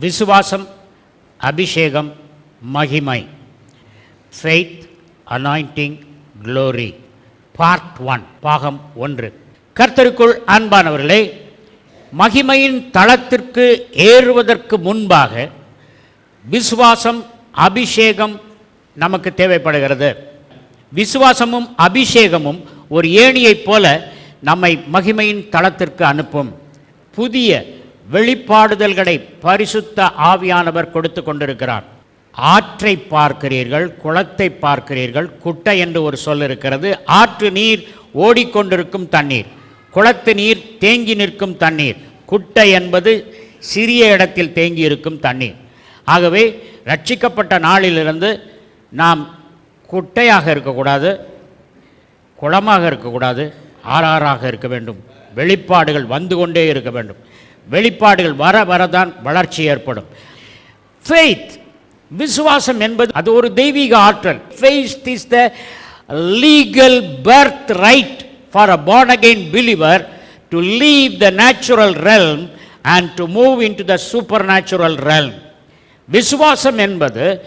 விசுவாசம் அபிஷேகம் மகிமை. Faith anointing glory part one பாகம் ஒன்று. கர்த்தருக்குள் அன்பானவர்களே மகிமையின் தளத்திற்கு ஏறுவதற்கு முன்பாக விசுவாசம் அபிஷேகம் நமக்கு தேவைப்படுகிறது. விசுவாசமும் அபிஷேகமும் ஒரு ஏணியைப் போல நம்மை மகிமையின் தளத்திற்கு அனுப்பும். புதிய வெளிப்பாடுதல்களை பரிசுத்த ஆவியானவர் கொடுத்து கொண்டிருக்கிறார். ஆற்றை பார்க்கிறீர்கள் குளத்தை பார்க்கிறீர்கள் குட்டை என்று ஒரு சொல் இருக்கிறது. ஆற்று நீர் ஓடிக்கொண்டிருக்கும் தண்ணீர். குளத்து நீர் தேங்கி நிற்கும் தண்ணீர். குட்டை என்பது சிறிய இடத்தில் தேங்கி இருக்கும் தண்ணீர். ஆகவே ரட்சிக்கப்பட்ட நாளிலிருந்து நாம் குட்டையாக இருக்கக்கூடாது குளமாக இருக்கக்கூடாது ஆறாறாக இருக்க வேண்டும். வெளிப்பாடுகள் வந்து கொண்டே இருக்க வேண்டும். வெளிப்பாடுகள் வர வரதான் வளர்ச்சி ஏற்படும். ஃபெய்த் விசுவாசம் என்பது அது ஒரு தெய்வீக ஆற்றல். Faith is the legal birth right for a born to leave the natural realm and to move in to the super natural realm விசுவாசம் என்பது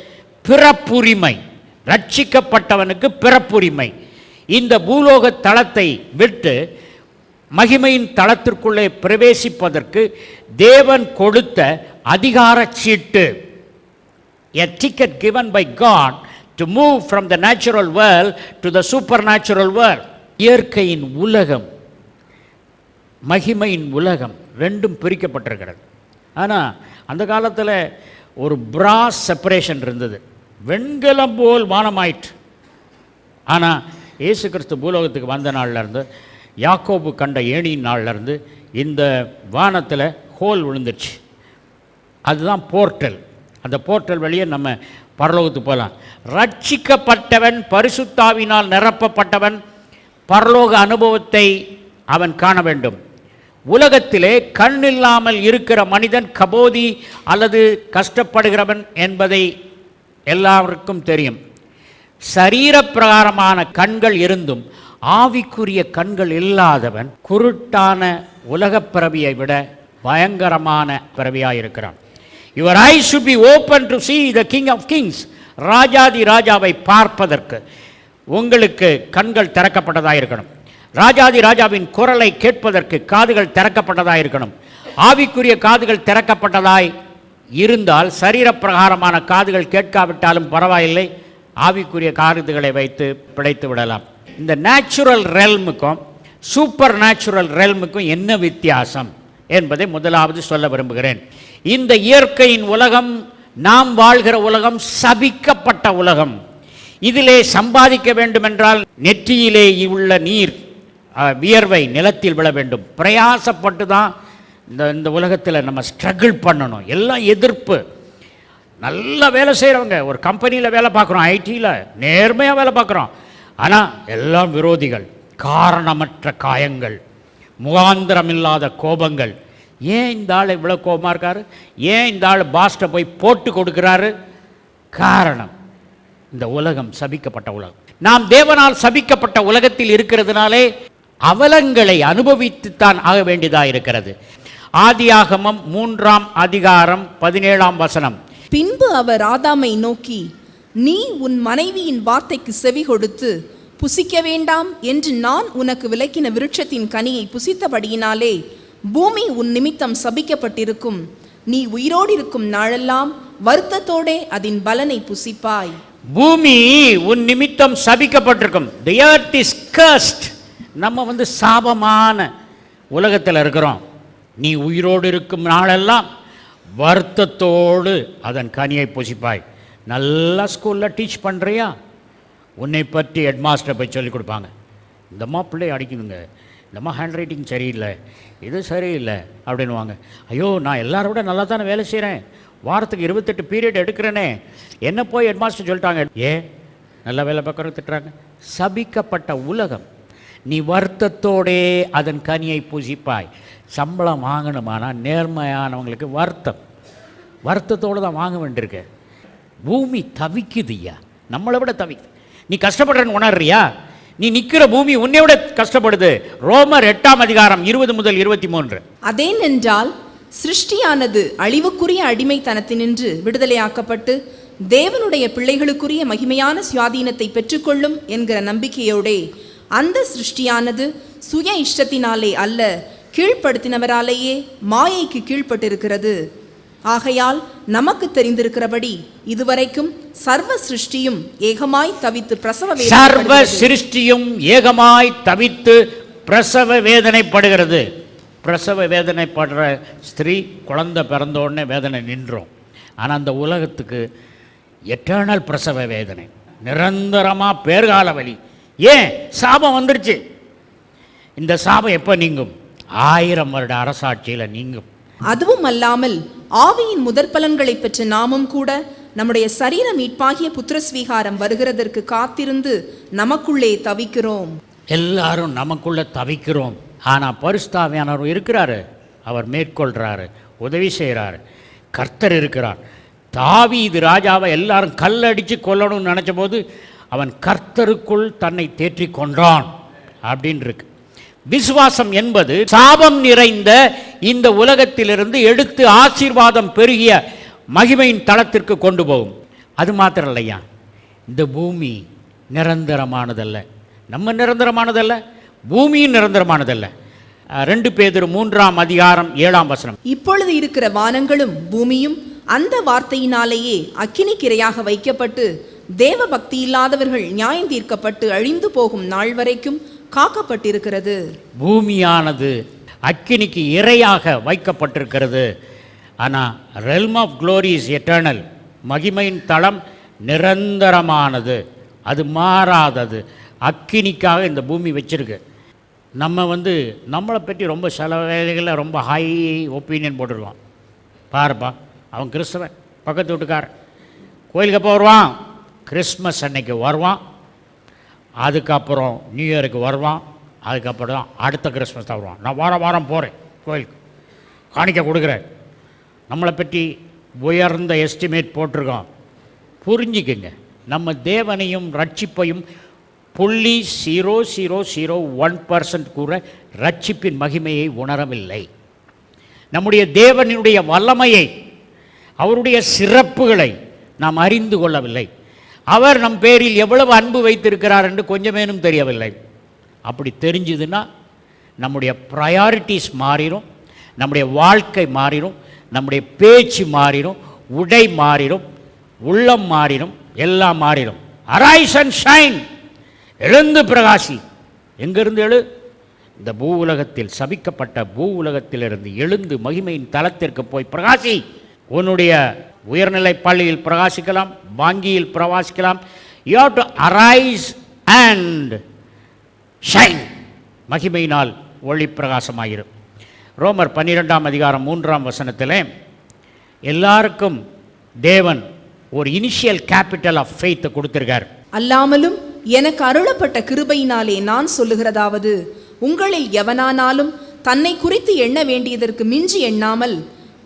பிறப்புரிமை ரட்சிக்கப்பட்டவனுக்கு பிறப்புரிமை. இந்த பூலோக தளத்தை விட்டு மகிமையின் தளத்திற்குள்ளே பிரவேசிப்பதற்கு தேவன் கொடுத்த அதிகார சீட்டு. A ticket given by God to move from the natural world to the super natural world இயற்கையின் உலகம். மகிமையின் உலகம். ரெண்டும் பிரிக்கப்பட்டிருக்கிறது. ஆனால் அந்த காலத்தில் ஒரு பிராஸ் செப்பரேஷன் இருந்தது. வெண்கலம் போல் வானமாயிற்று. ஆனால் இயேசு கிறிஸ்து பூலோகத்துக்கு வந்த நாள்ல இருந்து யாக்கோபு கண்ட ஏணியின் நாள்ல இருந்து இந்த வானத்தில் ஹோல் விழுந்துருச்சு. அதுதான் போர்ட்டல். அந்த போர்ட்டல் வழியே நம்ம பரலோகத்துக்கு போகலாம். ரட்சிக்கப்பட்டவன் பரிசுத்தாவினால் நிரப்பப்பட்டவன் பரலோக அனுபவத்தை அவன் காண வேண்டும். உலகத்திலே கண் இல்லாமல் இருக்கிற மனிதன் கபோதி அல்லது கஷ்டப்படுகிறவன் என்பதை எல்லாருக்கும் தெரியும். சரீரப்பிரகாரமான கண்கள் இருந்தும் ஆவிக்குரிய கண்கள் இல்லாதவன் குருட்டான உலகப் பிறவியை விட பயங்கரமான பிறவியாக இருக்கிறான். Your I should be open to see the king of kings ராஜாதி ராஜாவை பார்ப்பதற்கு உங்களுக்கு கண்கள் திறக்கப்பட்டதாக இருக்கணும். ராஜாதி ராஜாவின் குரலை கேட்பதற்கு காதுகள் திறக்கப்பட்டதாக இருக்கணும். ஆவிக்குரிய காதுகள் திறக்கப்பட்டதாய் இருந்தால் சரீரப்பிரகாரமான காதுகள் கேட்காவிட்டாலும் பரவாயில்லை. ஆவிக்குரிய காதுகளை வைத்து பிழைத்து விடலாம். இந்த நேச்சுரல் ரெல்முக்கும் சூப்பர் நேச்சுரல் ரெல்முக்கும் என்ன வித்தியாசம் என்பதை முதலாவது சொல்ல விரும்புகிறேன். இந்த இயற்கையின் உலகம் நாம் வாழ்கிற உலகம் சபிக்கப்பட்ட உலகம். இதிலே சம்பாதிக்க வேண்டுமென்றால் நெற்றியிலே உள்ள நீர் வியர்வை நிலத்தில் விழ வேண்டும். பிரயாசப்பட்டு தான் இந்த இந்த உலகத்தில் நம்ம ஸ்ட்ரகிள் பண்ணணும். எல்லாம் எதிர்ப்பு. நல்லா வேலை செய்கிறவங்க ஒரு கம்பெனியில் வேலை பார்க்குறோம் ஐடியில் நேர்மையாக வேலை பார்க்குறோம். ஆனால் எல்லாம் விரோதிகள் காரணமற்ற காயங்கள் முகாந்திரமில்லாத கோபங்கள். ஏன் இந்த ஆள் இவ்வளோ கோபமாக இருக்கார்? ஏன் இந்த ஆள் பாஸ்ட்டை போய் போட்டு கொடுக்குறாரு? காரணம் இந்த உலகம் சபிக்கப்பட்ட உலகம். நாம் தேவனால் சபிக்கப்பட்ட உலகத்தில் இருக்கிறதுனாலே அவலங்களை அனுபவித்துத்தான் ஆக வேண்டியதாக இருக்கிறது. ஆதியாகமம் மூன்றாம் அதிகாரம் பதினேழாம் வசனம். பின்பு அவர் ஆதாமை நோக்கி நீ உன் மனைவியின் வார்த்தைக்கு செவி கொடுத்து புசிக்க வேண்டாம் என்று நான் உனக்கு விளக்கின விருட்சத்தின் கனியை புசித்தபடியினாலே பூமி உன் நிமித்தம் சபிக்கப்பட்டிருக்கும். நீ உயிரோடு இருக்கும் நாளெல்லாம் வருத்தத்தோடே அதன் பலனை புசிப்பாய். பூமி உன் நிமித்தம் சபிக்கப்பட்டிருக்கும். The earth நம்ம வந்து சாபமான உலகத்தில் இருக்கிறோம். நீ உயிரோடு இருக்கும் நாளெல்லாம் வருத்தத்தோடு அதன் கனியை புசிப்பாய். நல்லா ஸ்கூலில் டீச் பண்ணுறியா உன்னை பற்றி ஹெட்மாஸ்டர் போய் சொல்லிக் கொடுப்பாங்க. இந்தம்மா பிள்ளை அடிக்குதுங்க. இந்தம்மா ஹேண்ட் ரைட்டிங் சரியில்லை. இது சரியில்லை அப்படின்னுவாங்க. ஐயோ நான் எல்லாரோட நல்லா தானே வேலை செய்கிறேன் வாரத்துக்கு இருபத்தெட்டு பீரியட் எடுக்கிறேனே. என்ன போய் ஹெட்மாஸ்டர் சொல்லிட்டாங்க? ஏ நல்ல வேலை பார்க்குறோம் திட்டுறாங்க. சபிக்கப்பட்ட உலகம். நீ வருத்தத்தோடே அதன் கனியை பூசிப்பாய். சம்பளம் வாங்கணுமானா நேர்மையானவங்களுக்கு வருத்தம். வருத்தத்தோடு தான் வாங்க வேண்டியிருக்கு. பூமி தவிக்குதுயா நம்மளை விட தவிக்குது நீ கஷ்டப்படுறன்னு உணர்றியா? நீ நிற்கிற பூமி உன்னை விட கஷ்டப்படுது. ரோமர் எட்டாம் அதிகாரம் இருபது முதல் இருபத்தி மூன்று. அதேனென்றால் சிருஷ்டியானது அழிவுக்குரிய அடிமைத்தனத்தினின்று விடுதலையாக்கப்பட்டு தேவனுடைய பிள்ளைகளுக்குரிய மகிமையான சுயாதீனத்தை பெற்றுக்கொள்ளும் என்கிற நம்பிக்கையோடே அந்த சிருஷ்டியானது சுய இஷ்டத்தினாலே அல்ல கீழ்ப்படுத்தினவராலேயே மாயைக்கு கீழ்ப்பட்டிருக்கிறது. ஆகையால் நமக்கு தெரிந்திருக்கிறபடி இதுவரைக்கும் சர்வ சிருஷ்டியும் ஏகமாய் தவித்து பிரசவ சர்வ. சிருஷ்டியும் ஏகமாய் தவித்து பிரசவ வேதனைப்படுகிறது பிரசவ வேதனைப்படுற ஸ்திரீ குழந்தை பிறந்த உடனே வேதனை நின்றோம். ஆனால் அந்த உலகத்துக்கு எட்டர்னல் பிரசவ வேதனை. நிரந்தரமாக பேர்கால வலி. ஏன்? சாபம் வந்துருச்சு. இந்த சாபம் எப்போ நீங்கும்? ஆயிரம் வருட அரசாட்சியில் நீங்கும். அதுவும் அல்லாமல் ஆவியின் முதற் பலன்களை பெற்ற நாமும் கூட நம்முடைய சரீர மீட்பாகிய புத்திரஸ்வீகாரம் வருகிறதற்கு காத்திருந்து நமக்குள்ளே தவிக்கிறோம். எல்லாரும் நமக்குள்ளே தவிக்கிறோம். ஆனால் பரிசுத்தாவியானவர் இருக்கிறாரு. அவர் மேற்கொள்கிறாரு உதவி செய்கிறாரு கர்த்தர் இருக்கிறார். தாவி இது ராஜாவை எல்லாரும் கல்லடித்து கொல்லணும்னு நினச்ச போது அவன் கர்த்தருக்குள் தன்னை தேற்றி கொண்டான் அப்படின்னு இருக்கு விசுவாசம் என்பது சாபம் நிறைந்த இந்த உலகத்திலிருந்து எடுத்து ஆசீர்வாதம் பெருகிய மகிமையின் தளத்திற்கு கொண்டு போகும். அது மாத்திரம் இல்லையா இந்த பூமி நிரந்தரமானதல்ல. நம்ம நிரந்தரமானதல்ல? பூமியும் நிரந்தரமானதல்ல. ரெண்டு பேதர் மூன்றாம் அதிகாரம் ஏழாம் வசனம். இப்பொழுது இருக்கிற வானங்களும் பூமியும் அந்த வார்த்தையினாலேயே அக்கினிக்கிரையாக வைக்கப்பட்டு தேவ பக்தி இல்லாதவர்கள் நியாயம் தீர்க்கப்பட்டு அழிந்து போகும் நாள் வரைக்கும் காக்கப்பட்டிருக்கிறது. பூமியானது அக்கினிக்கு இரையாக வைக்கப்பட்டிருக்கிறது. ஆனால் realm of glory is eternal மகிமையின் தளம் நிரந்தரமானது. அது மாறாதது. அக்கினிக்காக இந்த பூமி வச்சிருக்கு. நம்ம வந்து நம்மளை பற்றி ரொம்ப சில வேலைகளில் ரொம்ப ஹை ஒப்பீனியன் போட்டிருக்கோம் பாருப்பா அவன் கிறிஸ்தவன் பக்கத்து வீட்டுக்காரன். கோயிலுக்கு எப்போ வருவான்? கிறிஸ்மஸ் அன்னைக்கு வருவான். அதுக்கப்புறம் நியூ இயருக்கு வருவான் அதுக்கப்புறம் தான் அடுத்த கிறிஸ்மஸ் தான் வருவான். நான் வாரம் வாரம் போகிறேன் கோயிலுக்கு. காணிக்க கொடுக்குறேன். நம்மளை பற்றி உயர்ந்த எஸ்டிமேட் போட்டிருக்கோம். புரிஞ்சுக்குங்க. நம்ம தேவனையும் ரட்சிப்பையும் புள்ளி zero zero zero one percent கூட ரட்சிப்பின் மகிமையை உணரவில்லை. நம்முடைய தேவனினுடைய வல்லமையை அவருடைய சிறப்புகளை நாம் அறிந்து கொள்ளவில்லை. அவர் நம் பேரில் எவ்வளவு அன்பு வைத்திருக்கிறார் என்று கொஞ்சமேனும் தெரியவில்லை. அப்படி தெரிஞ்சுதுன்னா நம்முடைய ப்ரையாரிட்டிஸ் மாறிடும் நம்முடைய வாழ்க்கை மாறிடும் நம்முடைய பேச்சு மாறிடும் உடை மாறிடும் உள்ளம் மாறிடும் எல்லாம் மாறிடும் அரைஸ் அண்ட் ஷைன் எழுந்து பிரகாசி. எங்கிருந்து எழு? இந்த பூ உலகத்தில் சபிக்கப்பட்ட பூ உலகத்திலிருந்து எழுந்து மகிமையின் தளத்திற்கு போய் பிரகாசி. உன்னுடைய உயர்நிலை பள்ளியில் பிரகாசிக்கலாம் வங்கியில் பிரகாசிக்கலாம். You have to arise and shine மகிமையினால் ஒளி பிரகாசமாயிரும். ரோமர் பன்னிரெண்டாம் அதிகாரம் மூன்றாம் வசனத்திலே எல்லாருக்கும் தேவன் ஒரு இனிஷியல் கேபிட்டல் ஆஃப் ஃபெய்த்தை கொடுத்துருக்கார். அல்லாமலும் எனக்கு அருளப்பட்ட கிருபையினாலே நான் சொல்லுகிறதாவது உங்களில் எவனானாலும் தன்னை குறித்து எண்ண வேண்டியதற்கு மிஞ்சி எண்ணாமல்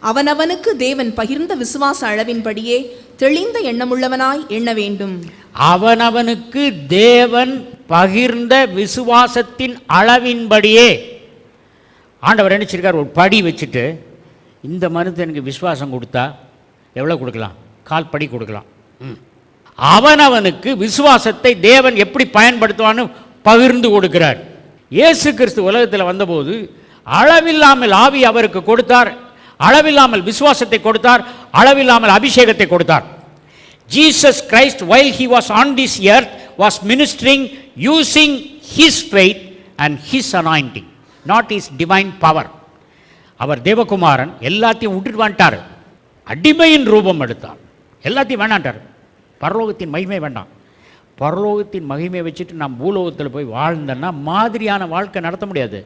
அவனவனுக்கு தேவன் பகிர்ந்த விசுவாச அளவின்படியே தெளிந்த எண்ணமுள்ளவனாய் எண்ண வேண்டும். அவனவனுக்கு தேவன் பகிர்ந்த விசுவாசத்தின் அளவின்படியே. ஆண்டவர் நினைச்சிருக்கார் ஒரு படி வச்சுட்டு இந்த மனுஷனுக்கு விசுவாசம் கொடுத்தா எவ்வளோ கொடுக்கலாம்? கால் படி கொடுக்கலாம். அவனவனுக்கு விசுவாசத்தை தேவன் எப்படி பயன்படுத்துவான்னு பகிர்ந்து கொடுக்கிறார். இயேசு கிறிஸ்து உலகத்தில் வந்தபோது அளவில்லாமல் ஆவி அவருக்கு கொடுத்தார். அளவில்லாமல் விசுவாசத்தை கொடுத்தார் அளவில்லாமல் அபிஷேகத்தை கொடுத்தார். Jesus Christ while he was on this earth was ministering using his faith and his anointing not is divine power அவர் தேவகுமாரன் எல்லாத்தையும் விட்டுட்டு வந்துட்டார். அடிமையின் ரூபம் எடுத்தார். எல்லாத்தையும் வேணான்ட்டார். பரலோகத்தின் மகிமை வேண்டாம். பரலோகத்தின் மகிமையை வச்சுட்டு நான் பூலோகத்தில் போய் வாழ்ந்தேன்னா மாதிரியான வாழ்க்கை நடத்த முடியாது.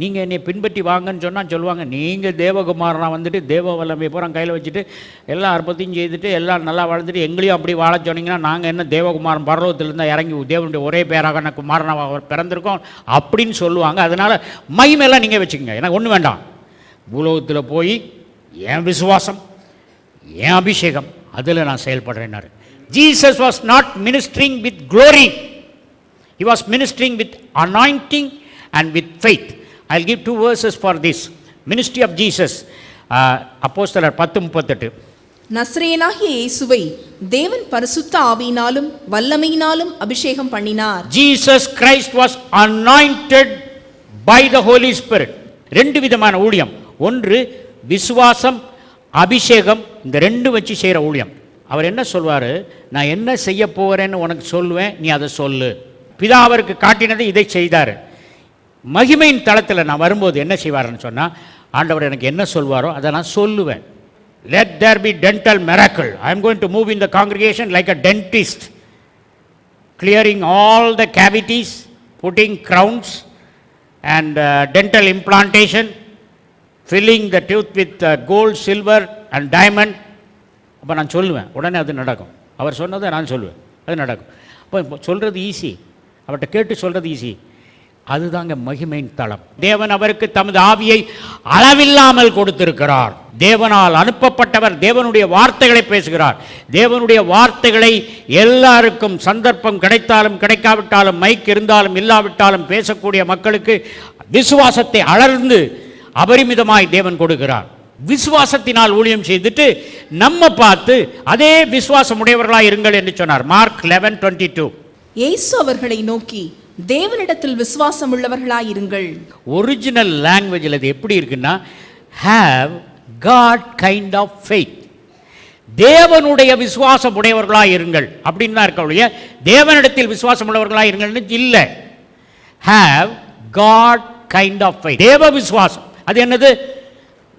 நீங்கள் என்னை பின்பற்றி வாங்கன்னு சொன்னால் சொல்லுவாங்க நீங்கள் தேவகுமாரனாக வந்துட்டு தேவ வல்லமை பூரா கையில் வச்சுட்டு எல்லா அற்பத்தையும் செய்துட்டு எல்லாம் நல்லா வாழ்ந்துட்டு எங்களையும் அப்படி வாழ சொன்னீங்கன்னா நாங்கள் என்ன தேவகுமாரன் பரலோகத்திலிருந்து இறங்கி தேவனுடைய ஒரே பேராக நான் குமாரனாக அவர் பிறந்திருக்கோம் அப்படின்னு சொல்லுவாங்க. அதனால் மகிமையெல்லாம் நீங்கள் வச்சுக்கோங்க. எனக்கு ஒன்றும் வேண்டாம். பூலோகத்தில் போய் என் விசுவாசம் என் அபிஷேகம் அதில் நான் செயல்படுறேன்னாரு. Jesus was not ministering with glory He was ministering with anointing and with faith. I'll give two verses for this. Ministry of Jesus. அப்போஸ்தலர் பத்து முப்பத்தெட்டு நஸ்ரேனாகிய இயேசுவை தேவன் பரிசுத்த ஆவியினாலும் வல்லமையினாலும் அபிஷேகம் பண்ணினார் Jesus Christ was anointed by the Holy Spirit ரெண்டு விதமான ஊழியம் ஒன்று விசுவாசம் அபிஷேகம் இந்த ரெண்டு வச்சு செய்கிற ஊழியம் அவர் என்ன சொல்வார்? நான் என்ன செய்ய போகிறேன்னு உனக்கு சொல்லுவேன் நீ அதை சொல்லு. பிதா அவருக்கு காட்டினதை இதை செய்தார். மகிமையின் தளத்தில் நான் வரும்போது என்ன செய்வாருன்னு சொன்னால் ஆண்டவர் எனக்கு என்ன சொல்வாரோ அதை நான் சொல்லுவேன். Let there be dental miracle I am going to move in the congregation like a dentist clearing all the cavities putting crowns and dental implantation filling the the with gold silver and diamond. அப்போ நான் சொல்லுவேன். உடனே அது நடக்கும். அவர் சொன்னதை நான் சொல்லுவேன். அது நடக்கும். அப்போ சொல்கிறது ஈஸி அவர்கிட்ட கேட்டு சொல்கிறது ஈஸி அதுதாங்க மகிமையின் தளம். தேவன் அவருக்கு தமது ஆவியை அளவில்லாமல் கொடுத்திருக்கிறார். தேவனால் அனுப்பப்பட்டவர் தேவனுடைய வார்த்தைகளை பேசுகிறார். தேவனுடைய வார்த்தைகளை எல்லாருக்கும் சந்தர்ப்பம் கிடைத்தாலும் கிடைக்காவிட்டாலும் மைக் இருந்தாலும் இல்லாவிட்டாலும் பேசக்கூடிய மக்களுக்கு விசுவாசத்தை அலர்ந்து அபரிமிதமாய் தேவன் கொடுக்கிறார். விசுவாசத்தினால் ஊழியம் செய்துட்டு நம்ம பார்த்து அதே விசுவாசம் உடையவர்களாய் இருங்கள் என்று சொன்னார். மார்க் லெவன் டுவெண்ட்டி டூ இயேசு அவர்களை நோக்கி தேவனிடத்தில் விசுவாசம் உள்ளவர்களாயிருங்கள் ஒரிஜினல் லாங்குவேஜில் அது எப்படி இருக்குன்னா have God kind of faith தேவனுடைய விசுவாசம் உடையவர்களாக இருங்கள். அப்படின்னு தான் இருக்க ஒழிய தேவனிடத்தில் விசுவாசம் உள்ளவர்களாக இருங்கள்னு இல்லை. Have God kind of faith தேவ விசுவாசம். அது என்னது?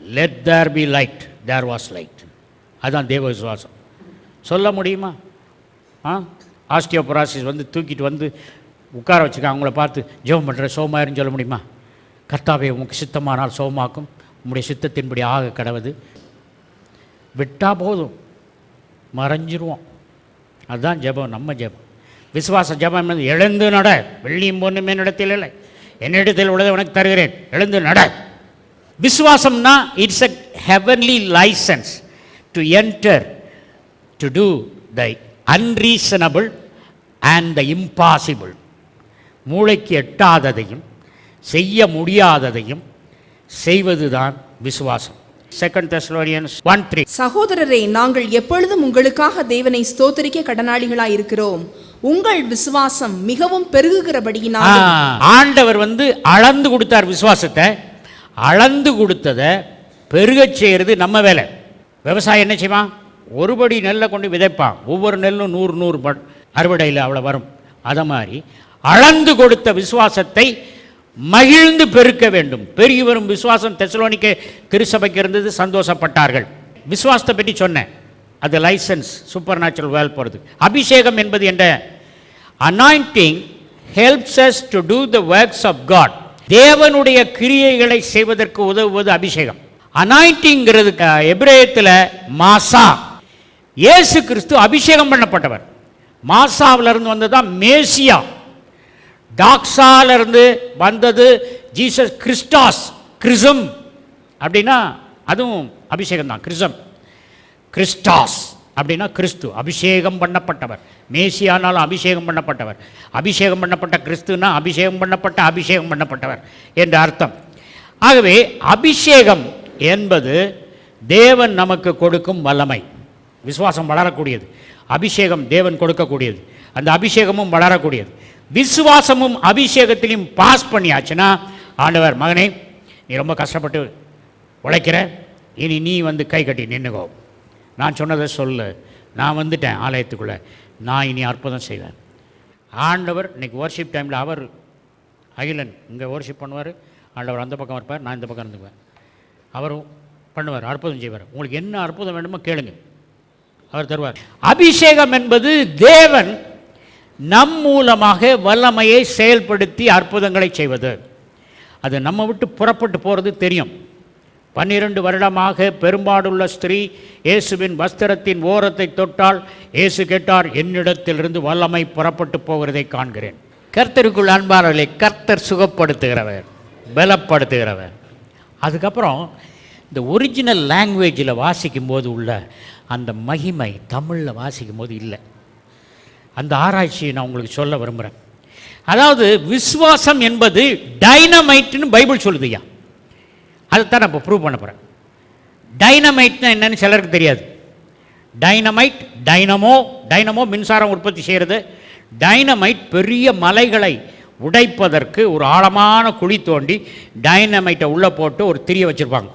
Let there be light there was light அதுதான் தேவ விசுவாசம். சொல்ல முடியுமா? ஆ? ஆஸ்டியோபராசிஸ் வந்து தூக்கிட்டு வந்து உட்கார வச்சுக்க அவங்கள பார்த்து ஜெபம் பண்ணுற சோமாயிருன்னு சொல்ல முடியுமா? கர்த்தாவை உங்களுக்கு சித்தமானால் சோமாக்கும். உங்களுடைய சித்தத்தின்படி ஆக கடவுது. விட்டால் போதும். மறைஞ்சிருவோம். அதுதான் ஜெபம் நம்ம ஜெபம். விசுவாச ஜெபம் எழுந்து நட. வெள்ளியும் பொண்ணுமே நடத்தில் இல்லை. என்னிடத்தில் உள்ளதை உனக்கு தருகிறேன். எழுந்து நட. விசுவாசம்னா it's a heavenly licence to enter to do the unreasonable and the impossible மூளைக்கு எட்டாததையும் செய்ய முடியாததையும் செய்வதுதான் விசுவாசம். செகண்ட் தெஸ்லோனியன்ஸ் ஒன் த்ரீ சகோதரரே நாங்கள் எப்பொழுதும் உங்களுக்காக தேவனை ஸ்தோத்தரிக்க கடனாளிகளாய் இருக்கிறோம். உங்கள் விசுவாசம் மிகவும் பெருகுகிறபடியினால். ஆண்டவர் வந்து அளந்து கொடுத்தார் விசுவாசத்தை. அளந்து கொடுத்ததை பெருகச் செய்கிறது நம்ம வேலை. விவசாயம் என்ன செய்வான்? ஒருபடி நெல்லை கொண்டு விதைப்பான். ஒவ்வொரு நெல்லும் நூறு நூறு பட் அறுவடையில் அவ்வளோ வரும். அதை மாதிரி அளந்து கொடுத்த விசுவாசத்தை மகிழ்ந்து பெருக்க வேண்டும். பெருகி வரும் விசுவாசம் தெசலோனிக்க திருசபைக்கு இருந்தது சந்தோஷப்பட்டார்கள். விசுவாசத்தை பற்றி சொன்னேன். அது லைசன்ஸ் சூப்பர் நேச்சுரல் வேல் போகிறது அபிஷேகம் என்பது என்ன? Anointing helps us to do the works of God தேவனுடைய கிரியைகளை செய்வதற்கு உதவுவது அபிஷேகம். அனாயிண்டிங்கிறது எபிரேயத்தில் மாசா. இயேசு கிறிஸ்து அபிஷேகம் பண்ணப்பட்டவர். மாசாவிலிருந்து வந்தது தான் மேசியா. டாக்ஸால வந்தது ஜீசஸ் கிறிஸ்டாஸ் கிறிசம் அப்படின்னா அதுவும் அபிஷேகம் தான் கிறிசம் கிறிஸ்டாஸ். அப்படின்னா கிறிஸ்து அபிஷேகம் பண்ணப்பட்டவர். மேசியானாலும் அபிஷேகம் பண்ணப்பட்டவர். அபிஷேகம் பண்ணப்பட்ட கிறிஸ்துனா அபிஷேகம் பண்ணப்பட்ட அபிஷேகம் பண்ணப்பட்டவர் என்ற அர்த்தம். ஆகவே அபிஷேகம் என்பது தேவன் நமக்கு கொடுக்கும் வல்லமை. விசுவாசம் வளரக்கூடியது. அபிஷேகம் தேவன் கொடுக்கக்கூடியது. அந்த அபிஷேகமும் வளரக்கூடியது. விசுவாசமும் அபிஷேகத்திலையும் பாஸ் பண்ணியாச்சுன்னா ஆண்டவர் மகனே நீ ரொம்ப கஷ்டப்பட்டு உழைக்கிற. இனி நீ வந்து கை கட்டி நின்னுக்கோ. நான் சொன்னதை சொல்லு. நான் வந்துட்டேன் ஆலயத்துக்குள்ளே. நான் இனி அற்புதம் செய்வேன். ஆண்டவர் இன்றைக்கி ஓர்ஷிப் டைமில் அவர் அகிலன் இங்கே ஓர்ஷிப் பண்ணுவார். ஆண்டவர் அந்த பக்கம் இருப்பார் நான் இந்த பக்கம் இருந்துக்குவேன். அவரும் பண்ணுவார் அற்புதம் செய்வார். உங்களுக்கு என்ன அற்புதம் வேண்டுமோ கேளுங்க. அவர் தருவார். அபிஷேகம் என்பது தேவன் நம் மூலமாக வல்லமையை செயல்படுத்தி அற்புதங்களை செய்வது. அது நம்ம விட்டு புறப்பட்டு போகிறது தெரியும். பன்னிரண்டு வருடமாக பெரும்பாடுள்ள ஸ்திரீ இயேசுவின் வஸ்திரத்தின் ஓரத்தை தொட்டால் இயேசு கேட்டார் என்னிடத்திலிருந்து வல்லமை புறப்பட்டு போகிறதை காண்கிறேன். கர்த்தருக்குள் அன்பானவர்களை கர்த்தர் சுகப்படுத்துகிறவர் பலப்படுத்துகிறவர். அதுக்கப்புறம் இந்த ஒரிஜினல் லாங்குவேஜில் வாசிக்கும்போது உள்ள அந்த மகிமை தமிழில் வாசிக்கும்போது இல்லை. அந்த ஆராய்ச்சியை நான் உங்களுக்கு சொல்ல விரும்புகிறேன் அதாவது விசுவாசம் என்பது டைனமைட்னு பைபிள் சொல்லுதுயா அதைத்தான் நான் இப்போ ப்ரூவ் பண்ண போகிறேன் டைனமைட்னா என்னன்னு சிலருக்கு தெரியாது. டைனமைட் டைனமோ டைனமோ மின்சாரம் உற்பத்தி செய்கிறது டைனமைட் பெரிய மலைகளை உடைப்பதற்கு ஒரு ஆழமான குழி தோண்டி டைனமைட்டை உள்ளே போட்டு ஒரு திரியை வச்சுருப்பாங்க.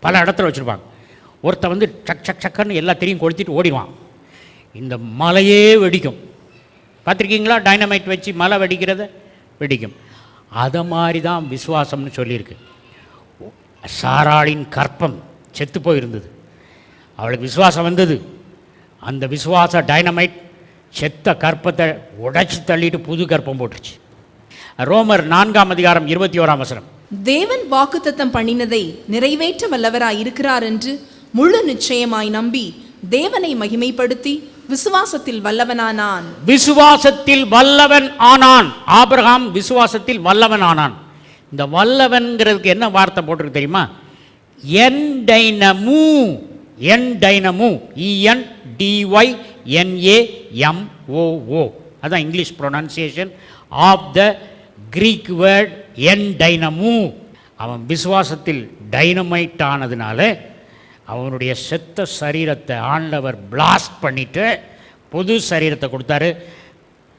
பல இடத்துல வச்சுருப்பாங்க. ஒருத்தன் வந்து சக் சக் சக்கன்னு எல்லா திரியும் கொளுத்திட்டு ஓடிடுவான். இந்த மலையே வெடிக்கும். பார்த்துருக்கீங்களா? டைனமைட் வச்சு மலை வெடிக்கிறத? வெடிக்கும். அதை மாதிரி தான் விசுவாசம்னு சொல்லியிருக்கு. சாராளின் கற்பம் செத்து போயிருந்தது. அவளுக்கு விசுவாசம் வந்தது. அந்த விசுவாச டைனமைட் செத்த கற்பத்தை உடைச்சி தள்ளிட்டு புது கற்பம் போட்டுருச்சு. ரோமர் நான்காம் அதிகாரம் இருபத்தி ஓராம் வசனம். தேவன் வாக்குத்தத்தம் பண்ணினதை நிறைவேற்ற வல்லவராய் இருக்கிறார் என்று முழு நிச்சயமாய் நம்பி தேவனை மகிமைப்படுத்தி விசுவாசத்தில் வல்லவனானான். விசுவாசத்தில் வல்லவன் ஆனான். ஆபிரகாம் விசுவாசத்தில் வல்லவன் ஆனான். இந்த வல்லவன்கிறதுக்கு என்ன வார்த்தை போட்டிருக்கு தெரியுமா? என் டைனமு என் டைனமு இஎன் D Y N A M O O அதுதான் English pronunciation of the Greek word என் டைனமு. அவன் விசுவாசத்தில் டைனமைட் ஆனதுனால அவனுடைய செத்த சரீரத்தை ஆண்டவர் பிளாஸ்ட் பண்ணிட்டு புது சரீரத்தை கொடுத்தாரு.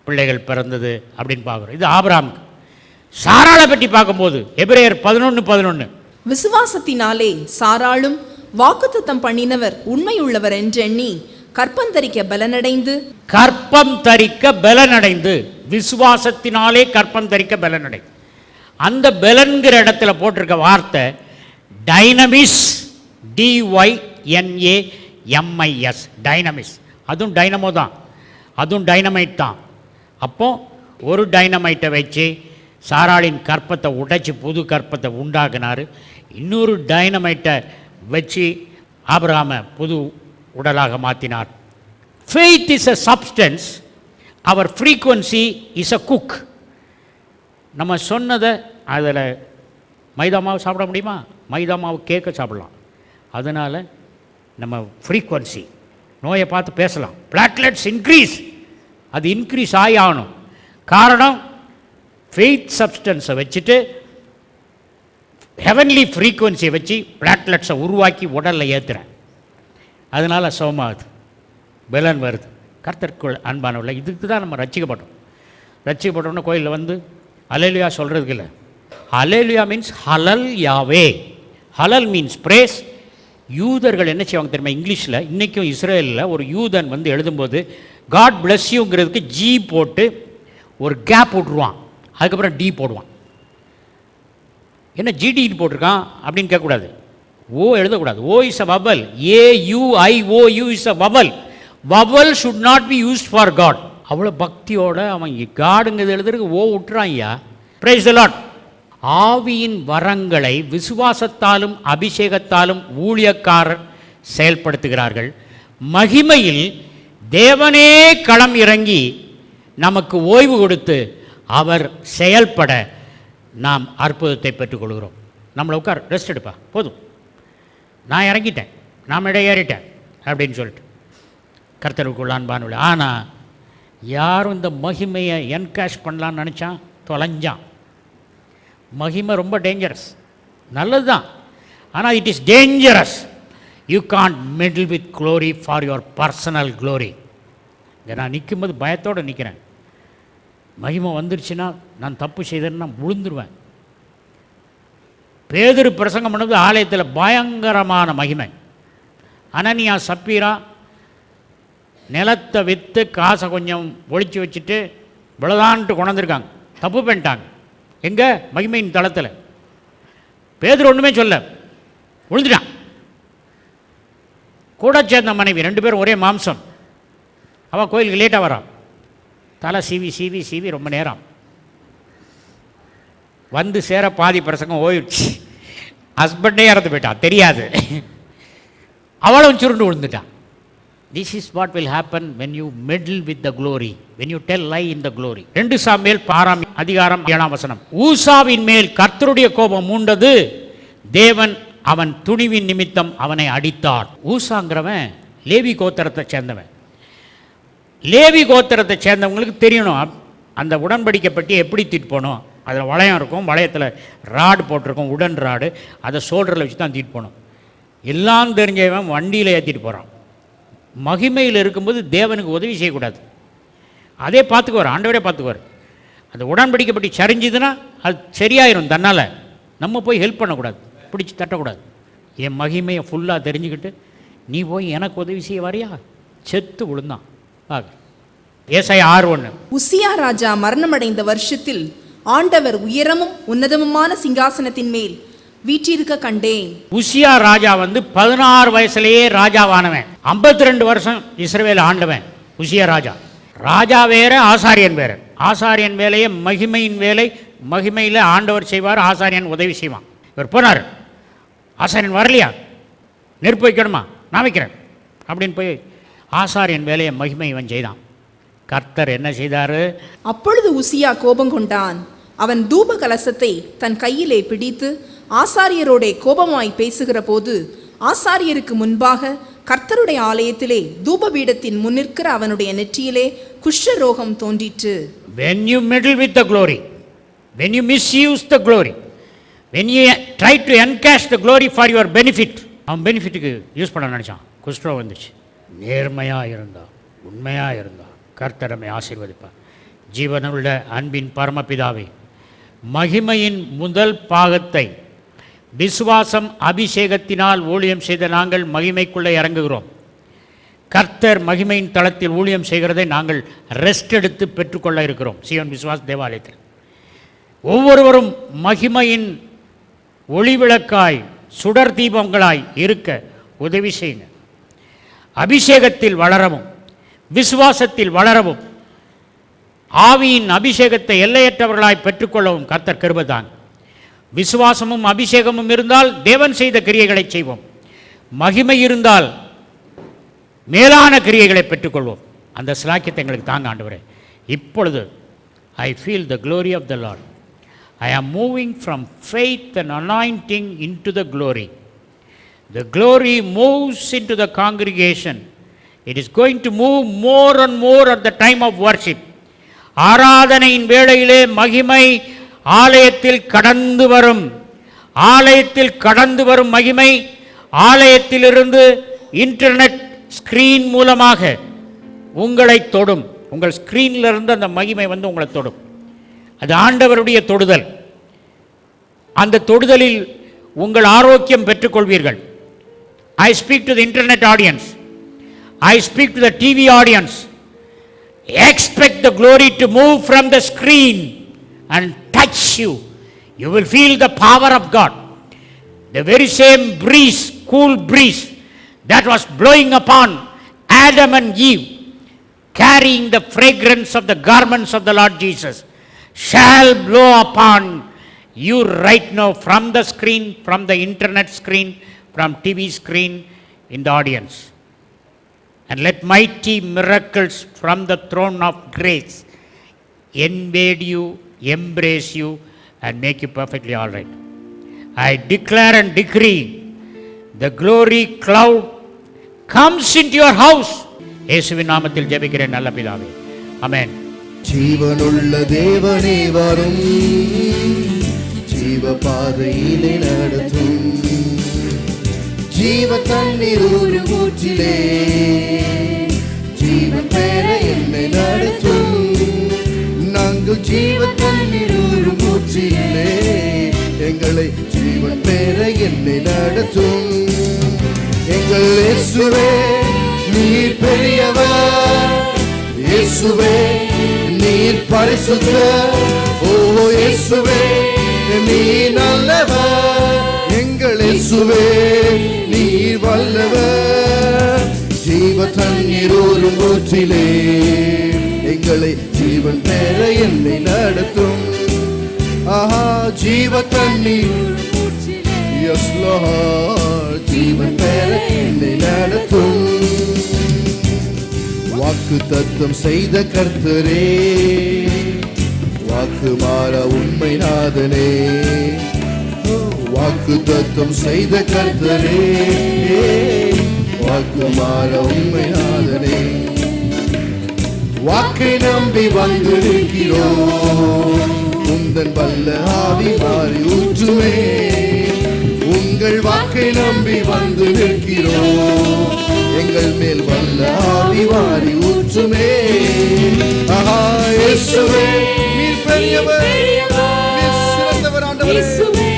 பிள்ளைகள் பிறந்தது அப்படின்னு பார்க்குறோம். இது ஆபராமுக்கு சாராளை பற்றி பார்க்கும்போது எபிரேயர் பதினொன்று பதினொன்று விசுவாசத்தினாலே சாராளும் வாக்குத்தத்தம் பண்ணினவர் உண்மையுள்ளவர் என்றெண்ணி கற்பந்தரிக்க பலனடைந்து கற்பம் தரிக்க பலனடைந்து விசுவாசத்தினாலே கற்பம் தரிக்க பலனடை அந்த பலன்கிற இடத்துல போட்டிருக்க வார்த்தை dynamis D Y N A M I S dynamis. அதுவும் டைனமோ தான் அதுவும் டைனமைட் தான். அப்போ ஒரு டைனமைட்டை வச்சு சாராளின் கற்பத்தை உடைச்சி புது கற்பத்தை உண்டாக்குனார். இன்னொரு டைனமைட்டை வச்சு ஆபராம புது உடலாக மாற்றினார் ஃபெய்த் இஸ் அ சப்ஸ்டன்ஸ் அவர் ஃப்ரீக்குவன்சி இஸ் அ குக் நம்ம சொன்னதை அதில் மைதா மாவு சாப்பிட முடியுமா? மைதா மாவு கேட்க சாப்பிடலாம். அதனால் நம்ம ஃப்ரீக்குவன்சி நோயை பார்த்து பேசலாம். பிளாட்லெட்ஸ் இன்க்ரீஸ் அது இன்க்ரீஸ் ஆகி ஆகணும். காரணம் ஃபெய்த் சப்ஸ்டன்ஸை வச்சுட்டு ஹெவன்லி ஃப்ரீக்குவன்சியை வச்சு பிளாட்லெட்ஸை உருவாக்கி உடலில் ஏற்றுறேன் அதனால் சோமாகுது பலன் வருது. கர்த்தருக்குள் அன்பானவர்கள் இதுக்கு தான் நம்ம ரசிக்கப்பட்டோம். ரட்சிக்கப்பட்டோம்னா கோயிலில் வந்து அலேலியா சொல்கிறதுக்கு இல்லை. Alleluia means hallel Yahweh hallel means praise யூதர்கள் என்ன செய்வாங்க தெரியுமா? இங்கிலீஷில் இன்றைக்கும் இஸ்ரேலில் ஒரு யூதன் வந்து எழுதும்போது காட் bless யூங்கிறதுக்கு ஜி போட்டு ஒரு கேப் விட்ருவான் அதுக்கப்புறம் டி போடுவான். என்ன ஜிடின்னு போட்டிருக்கான் அப்படின்னு கேட்கக்கூடாது. ஓ எழுதக்கூடாது. O is a vowel A U I O U is a vowel vowel should not be used for God அவ்வளோ பக்தியோட அவன் காடுங்கிறது எழுதுறதுக்கு ஓ விட்டுறான் ஐயா. பிரைஸ் லாட் ஆவியின் வரங்களை விசுவாசத்தாலும் அபிஷேகத்தாலும் ஊழியக்காரர் செயல்படுத்துகிறார்கள். மகிமையில் தேவனே களம் இறங்கி நமக்கு ஓய்வு கொடுத்து அவர் செயல்பட நாம் அற்புதத்தை பெற்றுக்கொள்கிறோம். நம்மளை உட்கார் ரெஸ்ட் எடுப்பா போதும். நான் இறங்கிட்டேன் நான் இடையேறிட்டேன் அப்படின்னு சொல்லிட்டு. கர்த்தருக்குள்ள அன்பானுள்ள ஆனால் யாரும் இந்த மகிமையை என்கேஷ் பண்ணலான்னு நினச்சான்? தொலைஞ்சான். மகிமை ரொம்ப டேஞ்சரஸ் நல்லது தான் ஆனால் it is dangerous you can't meddle with glory for your personal glory இங்கே நான் நிற்கும்போது பயத்தோடு நிற்கிறேன் மகிமை வந்துருச்சுன்னா நான் தப்பு செய்தேன்னு நான் விழுந்துருவேன். பேதுரு பிரசங்கம் பண்ணது ஆலயத்தில் பயங்கரமான மகிமை. அனனியா சப்பீரா நிலத்தை விற்று காசை கொஞ்சம் ஒழிச்சு வச்சுட்டு இவ்வளோதான்ட்டு கொண்டாந்துருக்காங்க. தப்பு பண்ணிட்டாங்க. எங்கே? மகிமையின் தளத்தில். பேதர் ஒன்றுமே சொல்ல. விழுந்துட்டான். கூட சேர்ந்த மனைவி ரெண்டு பேரும் ஒரே மாம்சம். அவள் கோயிலுக்கு லேட்டாக வரான் தலை சீவி சீவி சீவி ரொம்ப நேரம். வந்து சேர பாதி பிரசங்கம் ஓயிடுச்சு ஹஸ்பண்டே இறந்து போயிட்டான். தெரியாது. அவளும் சுருண்டு விழுந்துட்டான். This is what will happen when you meddle with the glory when you tell lie in the glory ரெண்டு சாமியல் பாராம் அதிகாரம் ஏழாம் வசனம். ஊசாவின் மேல் கர்த்தருடைய கோபம் மூண்டது. தேவன் அவன் துணிவின் நிமித்தம் அவனை அடித்தார். ஊசாங்கிறவன் லேவி கோத்திரத்தை சேர்ந்தவன். லேவி கோத்திரத்தை சேர்ந்தவங்களுக்கு தெரியணும். அந்த உடன்படிக்கை பற்றி எப்படி தீட்டு போகணும் அதில் வளையம் இருக்கும் வளையத்தில் ராடு போட்டிருக்கும் உடன் ராடு அதை சோல்டரில் வச்சு தான் தீட்டு போகணும் எல்லாம் தெரிஞ்சவன் வண்டியில் ஏற்றிட்டு போகிறான் மகிமையில் இருக்கும்போது தேவனுக்கு உதவி செய்யக்கூடாது. அதே பார்த்துக்குவார் ஆண்டவரே பார்த்துக்குவார். அந்த உடன்படிக்கை பற்றி சரிஞ்சுதுன்னா அது சரியாயிரும் தன்னால். நம்ம போய் ஹெல்ப் பண்ணக்கூடாது பிடிச்சி தட்டக்கூடாது. என் மகிமையை ஃபுல்லாக தெரிஞ்சுக்கிட்டு நீ போய் எனக்கு உதவி செய்ய வரியா? செத்து விழுந்தான். ஏசாய் ஆறு ஒன்று உசியா ராஜா மரணமடைந்த வருஷத்தில் ஆண்டவர் உயரமும் உன்னதமுமான சிங்காசனத்தின் மேல் வீற்றிருக்க கண்டேன். உசியா ராஜா வந்து பதினாறு வயசுலேயே ராஜாவானவன். 52 ரெண்டு வருஷம் இஸ்ரவேல் ஆண்டவன் உசியா ராஜா. ராஜா வேற ஆசாரியன் வேற. ஆசாரியன் வேலையை மகிமையின் வேலை. மகிமையில் ஆண்டவர் செய்வார் ஆசாரியன் உதவி செய்வான். இவர் போனார். ஆசாரியன் வரலையா? நெருப்பு வைக்கணுமா? நான் வைக்கிறேன். அப்படின்னு போய் ஆசாரியன் வேலையை மகிமை இவன் செய்தான். கர்த்தர் என்ன செய்தார்? அப்பொழுது உசியா கோபம் கொண்டான். அவன் தூப கலசத்தை தன் கையிலே பிடித்து ஆசாரியரோடே கோபமாய் பேசுகிற போது ஆசாரியருக்கு முன்பாக கர்த்தருடைய ஆலயத்திலே தூபபீடத்தின் முன்னிற்கிற அவனுடைய நெற்றியிலே குஷ்ட ரோகம் தோன்றிற்று. When you meddle with the glory, when you misuse the glory, when you try to encash the glory for your benefit, அவன் பெனிஃபிட்டுக்கு யூஸ் பண்ண நினச்சான். குஷ்டம் வந்துச்சு. நேர்மையாக இருந்தால் உண்மையாக இருந்தால் கர்த்தரமை ஆசீர்வதிப்பார். ஜீவனுள்ள அன்பின் பரமபிதாவே மகிமையின் முதல் பாகத்தை விசுவாசம் அபிஷேகத்தினால் ஊழியம் செய்த நாங்கள் மகிமைக்குள்ளே இறங்குகிறோம். கர்த்தர் மகிமையின் தளத்தில் ஊழியம் செய்கிறதை நாங்கள் ரெஸ்ட் எடுத்து பெற்றுக்கொள்ள இருக்கிறோம். சிவன் விசுவாஸ் தேவாலயத்தில். ஒவ்வொருவரும் மகிமையின் ஒளிவிளக்காய் சுடர் தீபங்களாய் இருக்க உதவி செய்யுங்க. அபிஷேகத்தில் வளரவும் விசுவாசத்தில் வளரவும் ஆவியின் அபிஷேகத்தை எல்லையற்றவர்களாய் பெற்றுக்கொள்ளவும் கர்த்தர் கருவதான் விசுவாசமும் அபிஷேகமும் இருந்தால் தேவன் செய்த கிரியைகளை செய்வோம். மகிமை இருந்தால் மேலான கிரியைகளை பெற்றுக்கொள்வோம். அந்த சிலாக்கியத்தை எங்களுக்கு தாங்க ஆண்டவரே. இப்பொழுது I feel the glory of the Lord I am moving from faith and anointing into the glory the glory moves into the congregation it is going to move more and more at the time of worship ஆராதனையின் வேளையிலே மகிமை ஆலயத்தில் கடந்து வரும். ஆலயத்தில் கடந்து வரும் மகிமை ஆலயத்திலிருந்து இன்டர்நெட் ஸ்கிரீன் மூலமாக உங்களை தொடும். உங்கள் ஸ்க்ரீனில் இருந்து அந்த மகிமை வந்து உங்களை தொடும். அது ஆண்டவருடைய தொடுதல். அந்த தொடுதலில் உங்கள் ஆரோக்கியம் பெற்றுக்கொள்வீர்கள். I speak to the internet audience. I speak to the TV audience. Expect the glory to move from the screen and touch you. You will feel the power of God. The very same breeze, cool breeze, that was blowing upon Adam and Eve, carrying the fragrance of the garments of the Lord Jesus, shall blow upon you right now from the screen, from the internet screen from TV screen in the audience and let mighty miracles from the throne of grace invade you, embrace you, and make you perfectly all right. I declare and decree the glory cloud comes into your house. இயேசுவின் நாமத்தில் ஜெபிக்கிறேன் நல்ல பிதாவே அமேன் ஜீவனுள்ள தேவனே வரும் ஜீவ பாதையிலே நடத்தும் ஜீவ தண்ணீர் ஒரு மூச்சிலே ஜீவன் பெற என்னை நடத்தும். நாங்கள் ஜீவ தண்ணீர் ஒரு மூச்சிலே எங்களை ஜீவன் பெற என்னை நடத்தும். எங்கள் இயேசுவே நீர் பெரியவர். இயேசுவே நீர் பரிசுத்த ஓ இயேசுவே நீ நல்லவர். இயேசுவே நீர் வல்லவர். ஜீவ தண்ணீர் ஒரு ஊற்றிலே. எங்களை ஜீவன் பெற என்னை நடத்தும். ஆஹா ஜீவ தண்ணீர் எஸ் ஜீவன் பெற என்னை நடத்தும். வாக்கு தத்துவம் செய்த கர்த்தரே. வாக்கு மாற உண்மை நாதனே. வாக்கு தத்துவம் செய்த கர்த்தரே. வாக்கு மாற உண்மை நாதனே. வாக்கை நம்பி வந்திருக்கிறோம். உந்தன் வல்ல ஆவி மாறி ஊற்றுமே. உங்கள் வாக்கை நம்பி வந்து நிற்கிறோம் எங்கள் மேல் வல்ல ஆவி மாறி ஊற்றுமே. ஆஹா இயேசுவே நீர் பெரியவர். நீர் சிறந்தவர் ஆண்டவரே.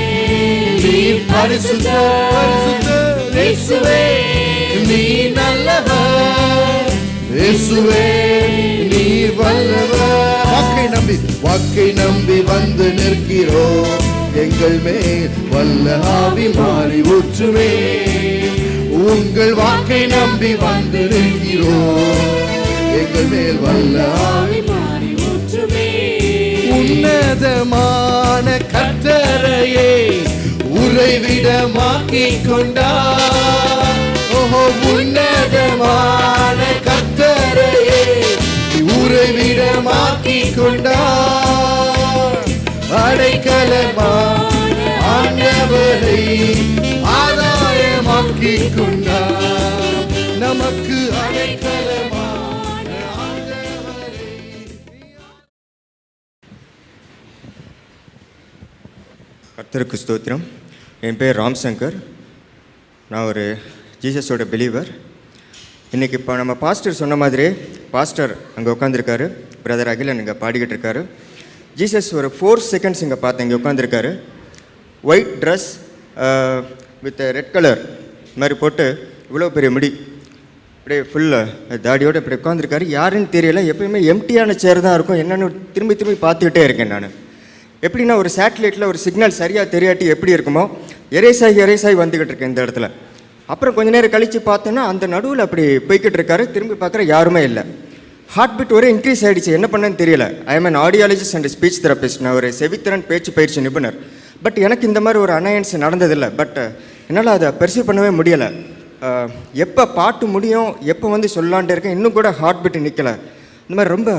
நீர் பரிசுத்த பரிசுத்த இயேசுவே நீ நல்லவர். இயேசுவே நீர் வல்லவர். வாக்கை நம்பி வாக்கை நம்பி வந்து நிற்கிறோம் எங்கள் மேல் வல்ல ஆவி மாறி ஊற்றுமே. உங்கள் வாக்கை நம்பி வந்து நிற்கிறோம் எங்கள் மேல் வல்ல ஆவி உன்னதமான கட்டரையே உறைவிடமாக்கி கொண்டார் ஓஹோ உன்னதமான கட்டரையே உறைவிடமாக்கி கொண்டார் அடைக்கலமான ஆண்டவரை ஆதாயமாக்கி கொண்டார் நமக்கு அடைக்கலமான கர்த்தருக்கு ஸ்தோத்திரம். என் பேர் ராம்சங்கர். நான் ஒரு ஜீசஸோட பிலீவர் இன்றைக்கி இப்போ நம்ம பாஸ்டர் சொன்ன மாதிரி பாஸ்டர் அங்கே உட்காந்துருக்காரு பிரதர் அகிலன் இங்கே பாடிக்கிட்டு இருக்காரு. ஜீசஸ் ஒரு ஃபோர் செகண்ட்ஸ் இங்கே பார்த்தேன் இங்கே உட்காந்துருக்காரு white dress with uh, red colour இந்த மாதிரி போட்டு இவ்வளோ பெரிய முடி. அப்படியே ஃபுல்லாக தாடியோடு இப்படி உட்காந்துருக்காரு யாருன்னு தெரியல. எப்பயுமே எம்டியான சேர் தான் இருக்கும். என்னென்னு திரும்பி திரும்பி பார்த்துக்கிட்டே இருக்கேன் நான். எப்படின்னா ஒரு சேட்டலைட்டில் ஒரு சிக்னல் சரியாக தெரியாட்டி எப்படி இருக்குமோ எரேசாகி எரேசாகி வந்துக்கிட்டு இருக்கு இந்த இடத்துல. அப்புறம் கொஞ்ச நேரம் கழித்து பார்த்தோன்னா அந்த நடுவில் அப்படி போய்கிட்டு இருக்காரு. திரும்பி பார்க்குற யாருமே இல்லை. ஹார்ட் பீட் ஒரே இன்க்ரீஸ் ஆகிடுச்சு என்ன பண்ணேன்னு தெரியல. I am an audiologist and speech therapist நான் ஒரு செவித்திறன் பேச்சு பயிற்சி நிபுணர். பட் எனக்கு இந்த மாதிரி ஒரு அனயன்ஸ் நடந்ததில்லை. பட் uh, என்னால் அதை பெர்சீவ் பண்ணவே முடியலை. Uh, எப்போ பாட்டு முடியும் எப்போ வந்து சொல்லலான்ட்டு இருக்கேன். இன்னும் கூட ஹார்ட் பீட் நிற்கலை இந்த மாதிரி ரொம்ப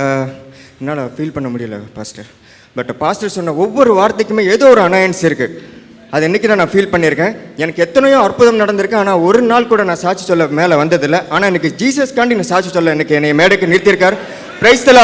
uh, என்னால் ஃபீல் பண்ண முடியல பாஸ்டர் பட் பாஸ்டர் சொன்ன ஒவ்வொரு வார்த்தைக்குமே ஏதோ ஒரு அனயன்ஸ் இருக்குது அது என்றைக்கு தான் நான் ஃபீல் பண்ணியிருக்கேன். எனக்கு எத்தனையோ அற்புதம் நடந்திருக்கு. ஆனால் ஒரு நாள் கூட நான் சாட்சி சொல்ல மேலே வந்ததில்லை. ஆனால் எனக்கு ஜீசஸ் காண்டி நான் சாட்சி சொல்ல எனக்கு என்னை மேடைக்கு நிறுத்தியிருக்கார். பிரைஸ்தலா